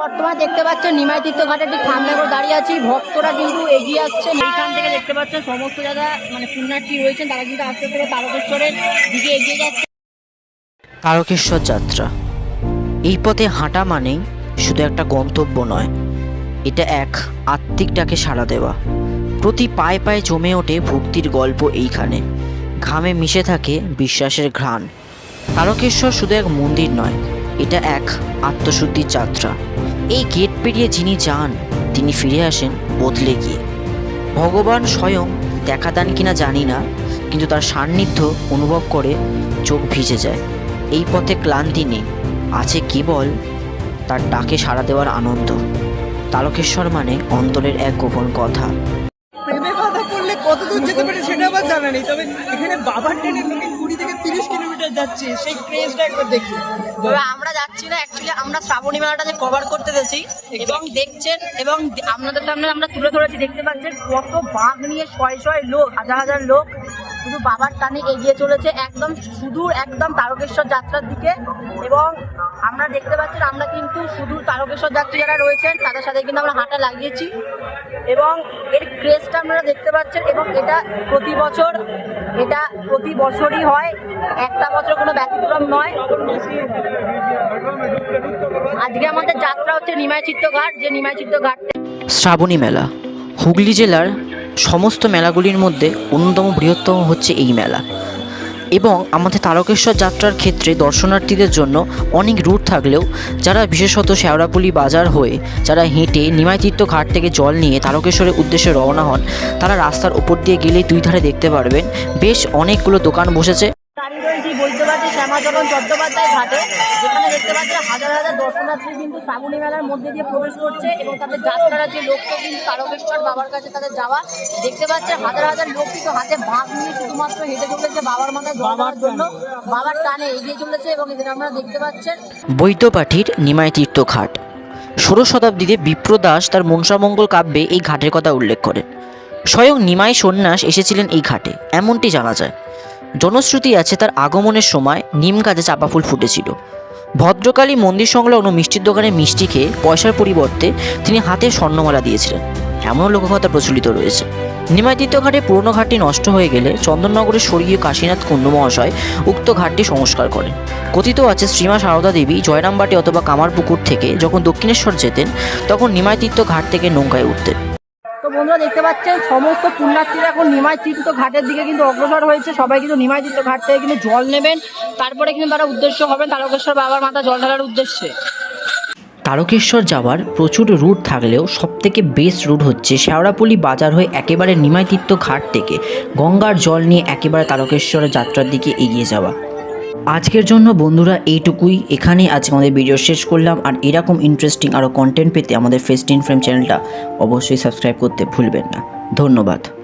বর্তমানে দেখতে পাচ্ছেন নিমাই তীর্থ ঘাটে ঠিক সামনে করে দাঁড়িয়ে আছি, ভক্তরা কিন্তু এগিয়ে আসছেন এইখান থেকে দেখতে পাচ্ছেন সমস্ত যারা মানে পুণ্যার্থী রয়েছেন, তারা কিন্তু আস্তে আস্তে তারকেশ্বরের দিকে এগিয়ে যাচ্ছে। তারকেশ্বর যাত্রা। এই পথে হাঁটা মানেই শুধু একটা গন্তব্য নয়, এটা এক আত্মিক ডাকে সাড়া দেওয়া। প্রতি পায়ে পায়ে জমে ওঠে ভক্তির গল্প এইখানে। ঘামে মিশে থাকে বিশ্বাসের ঘ্রাণ। তারকেশ্বর শুধু এক মন্দির নয়, এটা এক আত্মশুদ্ধির যাত্রা। এই গেট পেরিয়ে যিনি যান, তিনি ফিরে আসেন বদলে গিয়ে। ভগবান স্বয়ং দেখা দেন কিনা জানি না, কিন্তু তার সান্নিধ্য অনুভব করে চোখ ভিজে যায়। এই পথে ক্লান্তি নেই, আছে কেবল তার ডাকে সাড়া দেওয়ার আনন্দ। তারকেশ্বর মানে অন্তরের এক গোপন কথা। যেতে পারে সেটা আমার জানা নেই, তবে এখানে বাবার থেকে তিরিশ কিলোমিটার যাচ্ছে সেই ক্রেজটা একবার দেখি। তবে আমরা যাচ্ছি না অ্যাকচুয়ালি আমরা শ্রাবণী মেলাটা যে কভার করতে গেছি এবং দেখছেন এবং আপনাদের সামনে আমরা তুলে ধরেছি দেখতে পাচ্ছেন কত বাঘ নিয়ে শয় শয় লোক হাজার হাজার লোক শুধু বাবার টানে এগিয়ে চলেছে একদম সুদূর একদম তারকেশ্বর যাত্রার দিকে। এবং আমরা দেখতে পাচ্ছি আমরা কিন্তু সুদূর তারকেশ্বর যাত্রী যারা রয়েছেন, তাদের সাথে কিন্তু আমরা হাঁটা লাগিয়েছি। এবং এর ক্রেজটা আপনারা দেখতে পাচ্ছেন এবং এটা প্রতি বছর, এটা প্রতি বছরই হয়। একটা বছর কোনো ব্যতিক্রম নয়। আজকে আমাদের যাত্রা হচ্ছে নিমাই চিত্তঘাট যে নিমাই চিত্তঘাট শ্রাবণী মেলা, হুগলি জেলার সমস্ত মেলাগুলির মধ্যে অন্যতম বৃহত্তম হচ্ছে এই মেলা। এবং আমাদের তারকেশ্বর যাত্রার ক্ষেত্রে দর্শনার্থীদের জন্য অনেক রুট থাকলেও যারা বিশেষত শেওড়াপুলি বাজার হয়ে যারা হেঁটে নিমাইতীর্থ ঘাট থেকে জল নিয়ে তারকেশ্বরের উদ্দেশ্যে রওনা হন, তারা রাস্তার উপর দিয়ে গেলেই দুই ধারে দেখতে পারবেন, বেশ অনেকগুলো দোকান বসেছে। দাঁড়িয়ে রয়েছি বৈদ্যপাঠির নিমাইতীর্থ ঘাট। ষোড়শ শতাব্দীতে বিপ্রদাস তার মনসামঙ্গল কাব্যে এই ঘাটের কথা উল্লেখ করেন। স্বয়ং নিমাই সন্ন্যাস এসেছিলেন এই ঘাটে, এমনটি জানা যায়। জনশ্রুতি আছে তার আগমনের সময় নিম গাছে চাপা ফুল ফুটেছিল। ভদ্রকালী মন্দির সংলগ্ন মিষ্টির দোকানে মিষ্টি খেয়ে পয়সার পরিবর্তে তিনি হাতে স্বর্ণমালা দিয়েছিলেন। এমনও লোককথা প্রচলিত রয়েছে। নিমাইতীর্থ ঘাটে পুরনো ঘাটটি নষ্ট হয়ে গেলে চন্দননগরের স্বর্গীয় কাশীনাথ কুণ্ডু মহাশয় উক্ত ঘাটটি সংস্কার করেন। কথিত আছে শ্রীমা সারদা দেবী জয়রামবাটি অথবা কামারপুকুর থেকে যখন দক্ষিণেশ্বর যেতেন, তখন নিমাইতীর্থ ঘাট থেকে নৌকায় উঠতেন। বন্ধুরা দেখতে পাচ্ছেন, সমস্ত পুণ্যার্থীরা এখন নিমাই তীর্থ ঘাটের দিকে কিন্তু অগ্রসর হয়েছে। সবাই কিন্তু নিমাই তীর্থ ঘাট থেকে কিন্তু জল নেবেন। তারপরে কিন্তু তারা উদ্দেশ্য হবেন তারকেশ্বর বাবার মাথা জল ঢালার উদ্দেশ্যে। তারকেশ্বর যাওয়ার প্রচুর রুট থাকলেও সবথেকে বেস্ট রুট হচ্ছে শেওড়াপল্লি বাজার হয়ে একেবারে নিমাইতীর্থ ঘাট থেকে গঙ্গার জল নিয়ে একেবারে তারকেশ্বরের যাত্রার দিকে এগিয়ে যাওয়া। আজকের জন্য বন্ধুরা এইটুকুই। এখানেই আজকে আমাদের ভিডিও শেষ করলাম। আর এরকম ইন্টারেস্টিং আরও কন্টেন্ট পেতে আমাদের ফেস্টিন ফ্রেম চ্যানেলটা অবশ্যই সাবস্ক্রাইব করতে ভুলবেন না। ধন্যবাদ।